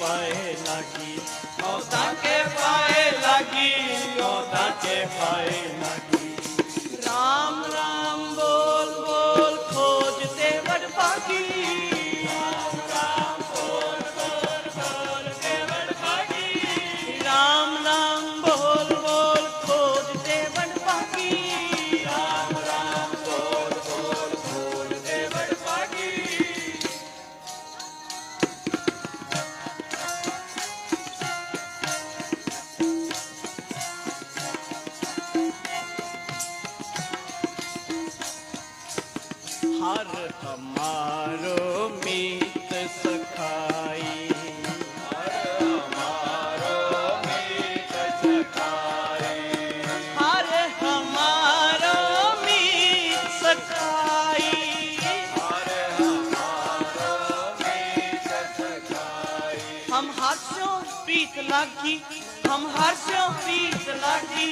পায়ে লাগি। ও তাকে পায়ে লাগি ও তাকে পায়ে লাগি। हर हमारो मीत सखाई हर हमारो मीत सखाई हर हमारो मीत सखाई हर हमारो मीत सखाई हम हर्षों प्रीत लागी हम हर्षों प्रीत लागी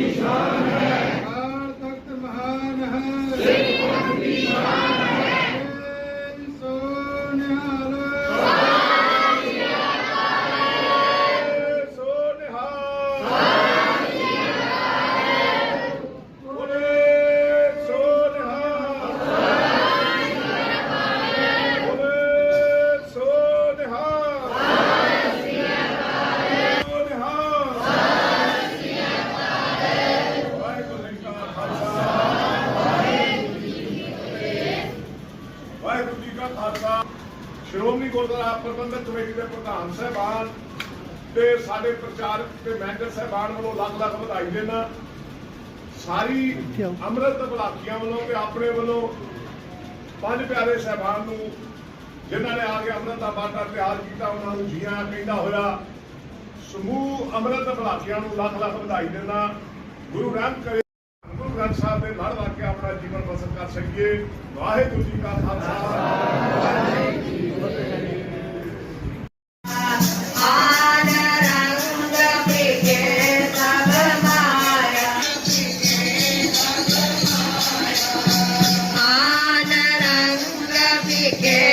Krishna. ਸ਼੍ਰੋਮਣੀ ਗੁਰਦੁਆਰਾ ਪ੍ਰਬੰਧਕ ਕਮੇਟੀ ਦੇ ਪ੍ਰਧਾਨ ਸਾਹਿਬਾਨ ਤੇ ਸਾਡੇ ਪ੍ਰਚਾਰਕ ਤੇ ਮੈਂਬਰ ਸਾਹਿਬਾਨ ਵੱਲੋਂ ਲੱਖ ਲੱਖ ਵਧਾਈ ਦੇਣਾ। ਸਾਰੀ ਅੰਮ੍ਰਿਤ ਬਲਾਕੀਆਂ ਵੱਲੋਂ ਤੇ ਆਪਣੇ ਵੱਲੋਂ ਪੰਜ ਪਿਆਰੇ ਸਾਹਿਬਾਨ ਨੂੰ, ਜਿਨ੍ਹਾਂ ਨੇ ਆ ਕੇ ਅੰਮ੍ਰਿਤ ਦਾ ਬਾਟਾ ਤਿਆਰ ਕੀਤਾ, ਉਹਨਾਂ ਨੂੰ ਜੀਆਂ ਕਹਿੰਦਾ ਹੋਇਆ, ਸਮੂਹ ਅੰਮ੍ਰਿਤ ਬਲਾਕੀਆਂ ਨੂੰ ਲੱਖ ਲੱਖ ਵਧਾਈ ਦੇਣਾ। ਗੁਰੂ ਨਾਨਕ ਕਰੇ ਗ੍ਰੰਥ ਸਾਹਿਬ ਦੇ ਲੜ ਲੱਗ ਕੇ ਆਪਣਾ ਜੀਵਨ ਬਸਰ ਕਰ ਸਕੀਏ। ਵਾਹਿਗੁਰੂ ਜੀ ਕਾ ਖਾਲਸਾ। सब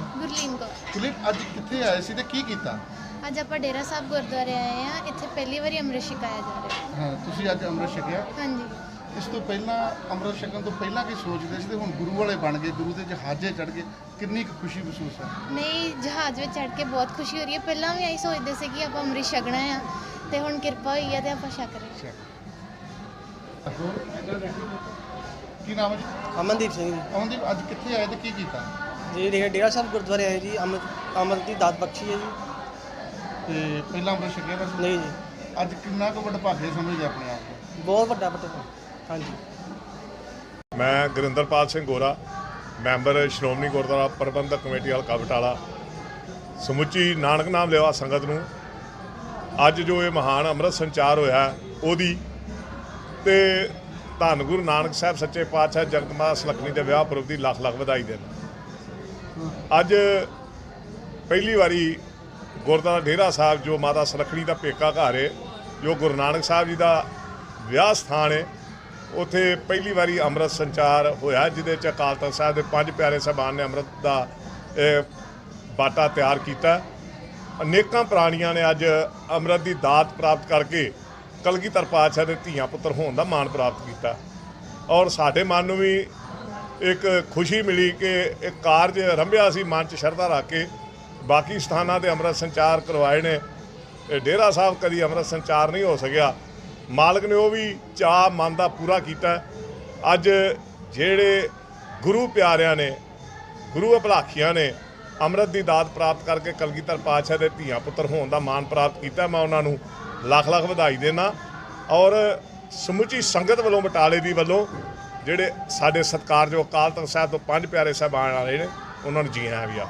ਨਾਮ ਗੁਰਲੀਨ ਕੌਰ ਕੁਲਿਪ ਅੱਜ ਕਿੱਥੇ ਆਏ ਸੀ ਤੇ ਕੀ ਕੀਤਾ? ਅੱਜ ਆਪਾਂ ਡੇਰਾ ਸਾਹਿਬ ਗੁਰਦੁਆਰੇ ਆਏ ਆ ਇੱਥੇ ਪਹਿਲੀ ਵਾਰੀ ਅੰਮ੍ਰਿਤ ਛਕਾਇਆ ਜਾ ਰਿਹਾ ਹਾਂ। ਤੁਸੀਂ ਅੱਜ ਅੰਮ੍ਰਿਤ ਛਕਿਆ? ਹਾਂਜੀ। ਇਸ ਤੋਂ ਪਹਿਲਾਂ ਅੰਮ੍ਰਿਤ ਛਕਣ ਤੋਂ ਪਹਿਲਾਂ ਕੀ ਸੋਚਦੇ ਸੀ ਤੇ ਹੁਣ ਗੁਰੂ ਵਾਲੇ ਬਣ ਗਏ ਗੁਰੂ ਦੇ ਜਹਾਜ਼ੇ ਚੜ ਗਏ ਕਿੰਨੀ ਕੁ ਖੁਸ਼ੀ ਮਹਿਸੂਸ ਹੈ ਨਹੀਂ ਜਹਾਜ਼ ਵਿੱਚ ਚੜ ਕੇ ਬਹੁਤ ਖੁਸ਼ੀ ਹੋ ਰਹੀ ਹੈ। ਪਹਿਲਾਂ ਵੀ ਆਈ ਸੋਚਦੇ ਸੀ ਕਿ ਆਪਾਂ ਅੰਮ੍ਰਿਤ ਛਕਣਾ ਆ ਤੇ ਹੁਣ ਕਿਰਪਾ ਹੋਈ ਆ ਤੇ ਆਪਾਂ ਛਕ ਰਹੇ ਹਾਂ। ਕੀ ਨਾਮ ਹੈ ਜੀ? ਅਮਨਦੀਪ ਸਿੰਘ ਜੀ। ਅਮਨਦੀਪ ਅੱਜ ਕਿੱਥੇ ਆਏ ਤੇ ਕੀ ਕੀਤਾ? ਜੀ ਡੇ- ਡੇਰਾ ਸਾਹਿਬ ਗੁਰਦੁਆਰੇ ਆਏ ਜੀ ਅੰਮ੍ਰਿਤ ਅੰਮ੍ਰਿਤ ਦੀ ਦਾਤ ਬਖਸ਼ੀ ਹੈ ਜੀ। ਤੇ ਪਹਿਲਾਂ ਅੰਮ੍ਰਿਤ ਛਕਿਆ ਬਸ ਨਹੀਂ ਜੀ। ਅੱਜ ਕਿੰਨਾ ਕੁ ਵਡਭਾਗੇ ਸਮਝਦੇ ਆਪਣੇ ਆਪ ਨੂੰ? ਬਹੁਤ ਵੱਡਾ ਵੱਡਾ ਹਾਂਜੀ। ਮੈਂ ਗੁਰਿੰਦਰਪਾਲ ਸਿੰਘ ਗੋਰਾ ਮੈਂਬਰ ਸ਼੍ਰੋਮਣੀ ਗੁਰਦੁਆਰਾ ਪ੍ਰਬੰਧਕ ਕਮੇਟੀ ਹਲਕਾ ਬਟਾਲਾ ਸਮੁੱਚੀ ਨਾਨਕ ਨਾਮ ਲੈਵਾ ਸੰਗਤ ਨੂੰ। ਅੱਜ ਜੋ ਇਹ ਮਹਾਨ ਅੰਮ੍ਰਿਤ ਸੰਚਾਰ ਹੋਇਆ ਉਹਦੀ ਤੇ ਧੰਨ ਗੁਰੂ ਨਾਨਕ ਸਾਹਿਬ ਸੱਚੇ ਪਾਤਸ਼ਾਹ ਜਗਤਮਾਤਾ ਸਲਖਣੀ ਦੇ ਵਿਆਹ ਪੁਰਬ ਦੀ ਲੱਖ ਲੱਖ ਵਧਾਈ ਦੇਣ। ਅੱਜ ਪਹਿਲੀ ਵਾਰੀ ਗੁਰਦੁਆਰਾ ਡੇਰਾ ਸਾਹਿਬ, ਜੋ ਮਾਤਾ ਸਲਖਣੀ ਦਾ ਪੇਕਾ ਘਰ ਹੈ ਜੋ ਗੁਰੂ ਨਾਨਕ ਸਾਹਿਬ ਜੀ ਦਾ ਵਿਆਹ ਸਥਾਨ ਹੈ ਉੱਥੇ ਪਹਿਲੀ ਵਾਰੀ ਅੰਮ੍ਰਿਤ ਸੰਚਾਰ ਹੋਇਆ, ਜਿਹਦੇ ਚ ਅਕਾਲ ਤਖਤ ਸਾਹਿਬ ਦੇ ਪੰਜ ਪਿਆਰੇ ਸਾਹਿਬਾਨ ਨੇ ਅੰਮ੍ਰਿਤ ਦਾ ਬਾਟਾ ਤਿਆਰ ਕੀਤਾ। ਅਨੇਕਾਂ ਪ੍ਰਾਣੀਆਂ ਨੇ ਅੱਜ ਅੰਮ੍ਰਿਤ ਦੀ ਦਾਤ ਪ੍ਰਾਪਤ ਕਰਕੇ ਕਲਗੀਧਰ ਪਾਤਸ਼ਾਹ ਦੇ ਧੀਆਂ ਪੁੱਤਰ ਹੋਣ ਦਾ ਮਾਣ ਪ੍ਰਾਪਤ ਕੀਤਾ। ਔਰ ਸਾਡੇ ਮਨ ਨੂੰ ਵੀ ਇੱਕ ਖੁਸ਼ੀ ਮਿਲੀ ਕਿ ਇਹ ਕਾਰਜ ਰੰਭਿਆ ਸੀ, ਮਨ 'ਚ ਸ਼ਰਧਾ ਰੱਖ ਕੇ। ਬਾਕੀ ਸਥਾਨਾਂ ਤੇ ਅੰਮ੍ਰਿਤ ਸੰਚਾਰ ਕਰਵਾਏ ਨੇ। ਇਹ ਡੇਰਾ ਸਾਹਿਬ ਕਦੀ ਅੰਮ੍ਰਿਤ ਸੰਚਾਰ ਨਹੀਂ ਹੋ ਸਕਿਆ। ਮਾਲਕ ਨੇ ਉਹ ਵੀ ਚਾਹ ਮਨ ਦਾ ਪੂਰਾ ਕੀਤਾ। ਅੱਜ ਜਿਹੜੇ ਗੁਰੂ ਪਿਆਰਿਆਂ ਨੇ, ਗੁਰੂ ਅਭਲਾਖੀਆਂ ਨੇ ਅੰਮ੍ਰਿਤ ਦੀ ਦਾਤ ਪ੍ਰਾਪਤ ਕਰਕੇ ਕਲਗੀਧਰ ਪਾਤਸ਼ਾਹ ਦੇ ਧੀਆਂ ਪੁੱਤਰ ਹੋਣ ਦਾ ਮਾਣ ਪ੍ਰਾਪਤ ਕੀਤਾ, ਮੈਂ ਉਹਨਾਂ ਨੂੰ ਲੱਖ ਲੱਖ ਵਧਾਈ ਦੇਣਾ ਔਰ ਸਮੁੱਚੀ ਸੰਗਤ ਵੱਲੋਂ, ਬਟਾਲੇ ਦੀ ਵੱਲੋਂ ਜਿਹੜੇ ਸਾਡੇ ਸਤਿਕਾਰਯੋਗ ਅਕਾਲ ਤਖਤ ਸਾਹਿਬ ਤੋਂ ਪੰਜ ਪਿਆਰੇ ਸਾਹਿਬਾਨ ਆਏ ਨੇ, ਉਹਨਾਂ ਨੂੰ ਜੀ ਆਇਆਂ ਵੀ ਆ।